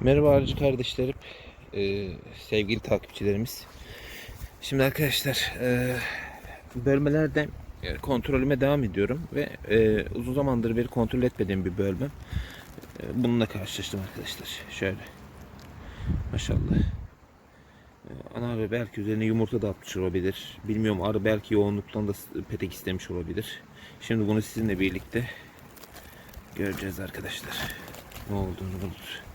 Merhaba arıcı kardeşlerim, ee, sevgili takipçilerimiz. Şimdi arkadaşlar e, bölmelerde e, kontrolüme devam ediyorum ve e, uzun zamandır bir kontrol etmediğim bir bölmem. E, bununla karşılaştım arkadaşlar. Şöyle. Maşallah. E, ana ve belki üzerine yumurta da atmış olabilir. Bilmiyorum arı belki yoğunluktan da petek istemiş olabilir. Şimdi bunu sizinle birlikte göreceğiz arkadaşlar. Ne olduğunu bulur.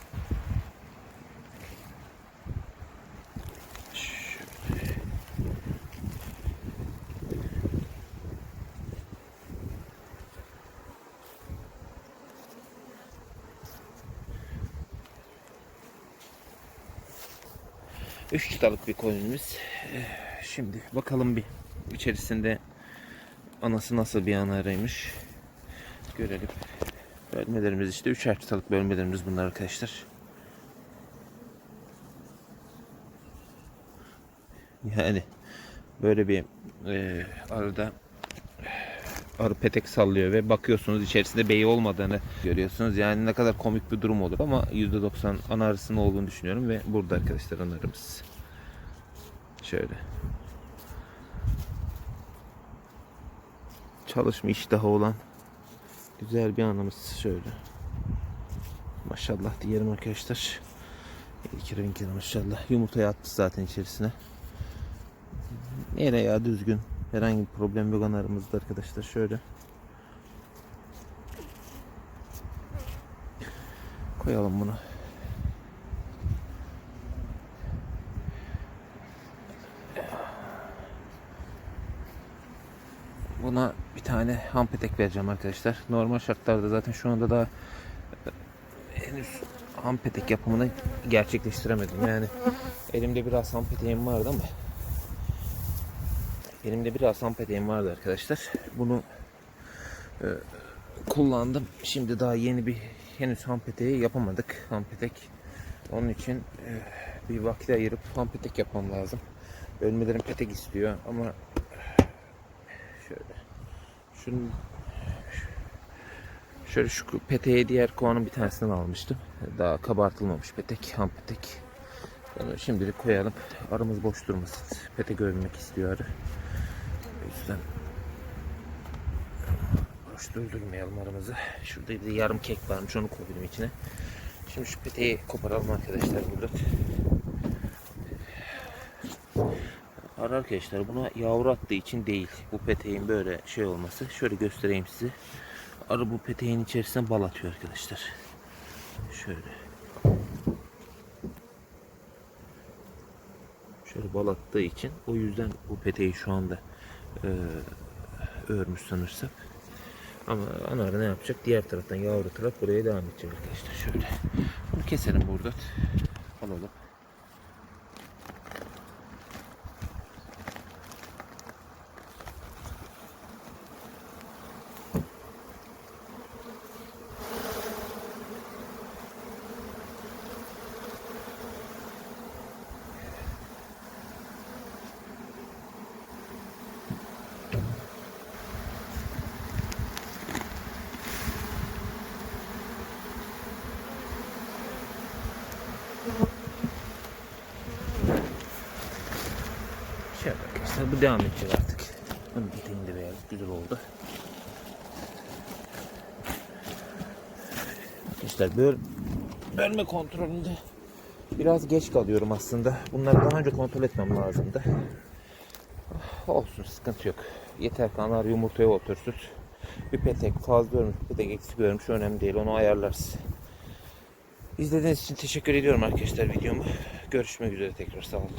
3 kitalık bir koyunumuz. Eh, şimdi bakalım bir içerisinde anası nasıl bir anaraymış. Görelim. Bölmelerimiz işte 3'er kitalık bölmelerimiz bunlar arkadaşlar. Yani böyle bir e, arada arı petek sallıyor ve bakıyorsunuz içerisinde beyi olmadığını görüyorsunuz. Yani ne kadar komik bir durum olur ama %90 ana arısının olduğunu düşünüyorum ve burada arkadaşlar ana arımız. Şöyle. Çalışma iştahı olan güzel bir anımız şöyle. Maşallah diyelim arkadaşlar. İki renkli maşallah. Yumurtayı atmış zaten içerisine. Yine ya düzgün. Herhangi bir problem yok aramızda arkadaşlar. Şöyle. Koyalım bunu. Buna bir tane ham petek vereceğim arkadaşlar. Normal şartlarda zaten şu anda daha e, henüz ham petek yapımını gerçekleştiremedim. Yani elimde biraz ham peteğim vardı ama Elimde bir aslan peteğim vardı arkadaşlar. Bunu e, kullandım. Şimdi daha yeni bir henüz ham peteği yapamadık. Ham petek. Onun için e, bir vakit ayırıp ham petek yapmam lazım. Bölmelerim petek istiyor ama şöyle şunun şöyle şu peteği diğer kovanın bir tanesinden almıştım. Daha kabartılmamış petek, ham petek. Bunu şimdilik koyalım. Aramız boş durmasın. Petek görmek istiyor arı. Yüzden boş durdurmayalım aramızı. Şurada bir de yarım kek varmış onu koydum içine. Şimdi şu peteği koparalım arkadaşlar burada. Arı arkadaşlar buna yavru attığı için değil. Bu peteğin böyle şey olması. Şöyle göstereyim size. Arı bu peteğin içerisine bal atıyor arkadaşlar. Şöyle. Şöyle bal attığı için o yüzden bu peteği şu anda e, örmüş sanırsam. Ama ana arı ne yapacak? Diğer taraftan yavru taraf buraya devam edecek arkadaşlar. Şöyle. Bunu keselim burada. Alalım. Arkadaşlar bu devam edecek artık. Bunu de verelim. Güzel oldu. Arkadaşlar böl bölme kontrolünde biraz geç kalıyorum aslında. Bunları daha önce kontrol etmem lazımdı. Olsun sıkıntı yok. Yeter ki anar yumurtaya otursun. Bir petek fazla görmüş, bir petek eksik görmüş önemli değil. Onu ayarlarız. İzlediğiniz için teşekkür ediyorum arkadaşlar videomu. Görüşmek üzere tekrar sağ olun.